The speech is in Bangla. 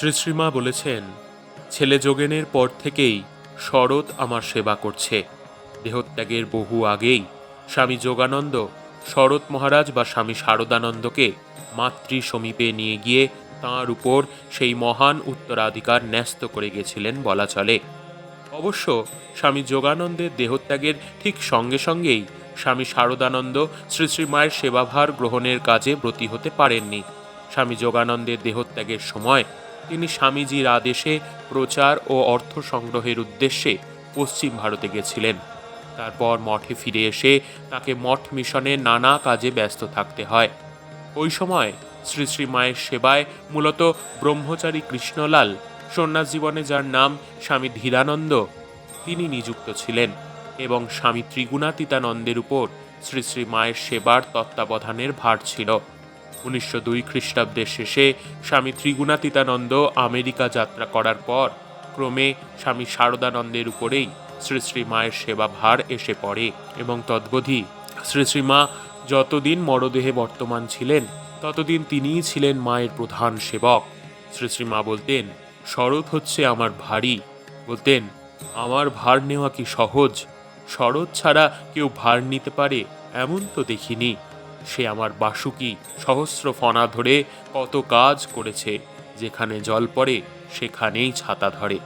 শ্রী শ্রীমা বলেছেন, ছেলে যোগেনের পর থেকেই শরৎ আমার সেবা করছে। দেহত্যাগের বহু আগেই স্বামী যোগানন্দ শরৎ মহারাজ বা স্বামী শারদানন্দকে মাতৃ সমীপে নিয়ে গিয়ে তাঁর উপর সেই মহান উত্তরাধিকার ন্যস্ত করে গেছিলেন বলা চলে। অবশ্য স্বামী যোগানন্দের দেহত্যাগের ঠিক সঙ্গে সঙ্গেই স্বামী শারদানন্দ শ্রী শ্রী মায়ের সেবাভার গ্রহণের কাজে ব্রতী হতে পারেননি। স্বামী যোগানন্দের দেহত্যাগের সময় তিনি স্বামীজির আদেশে প্রচার ও অর্থ সংগ্রহের উদ্দেশ্যে পশ্চিম ভারতে গেছিলেন। তারপর মঠে ফিরে এসে তাকে মঠ মিশনে নানা কাজে ব্যস্ত থাকতে হয়। ওই সময় শ্রী শ্রী মায়ের সেবায় মূলত ব্রহ্মচারী কৃষ্ণলাল সন্ন্যাস জীবনে যার নাম স্বামী ধীরানন্দ, তিনি নিযুক্ত ছিলেন এবং স্বামী ত্রিগুণাতীতানন্দের উপর শ্রী শ্রী মায়ের সেবার তত্ত্বাবধানের ভার ছিল। উনিশশো দুই খ্রিস্টাব্দের শেষে স্বামী ত্রিগুণাতীতানন্দ আমেরিকা যাত্রা করার পর ক্রমে স্বামী শারদানন্দের উপরেই শ্রী শ্রী মায়ের সেবা ভার এসে পড়ে এবং তদ্বধি শ্রী শ্রী মা যতদিন মরদেহে বর্তমান ছিলেন, ততদিন তিনিই ছিলেন মায়ের প্রধান সেবক। শ্রী শ্রী মা বলতেন, শরৎ হচ্ছে আমার ভারী। বলতেন, আমার ভার নেওয়া কি সহজ? শরৎ ছাড়া কেউ ভার নিতে পারে? এমন তো দেখিনি। সে আমার বাসুকি সহস্র ফনা ধরে কত কাজ করেছে। যেখানে জল পড়ে, সেখানেই ছাতা ধরে।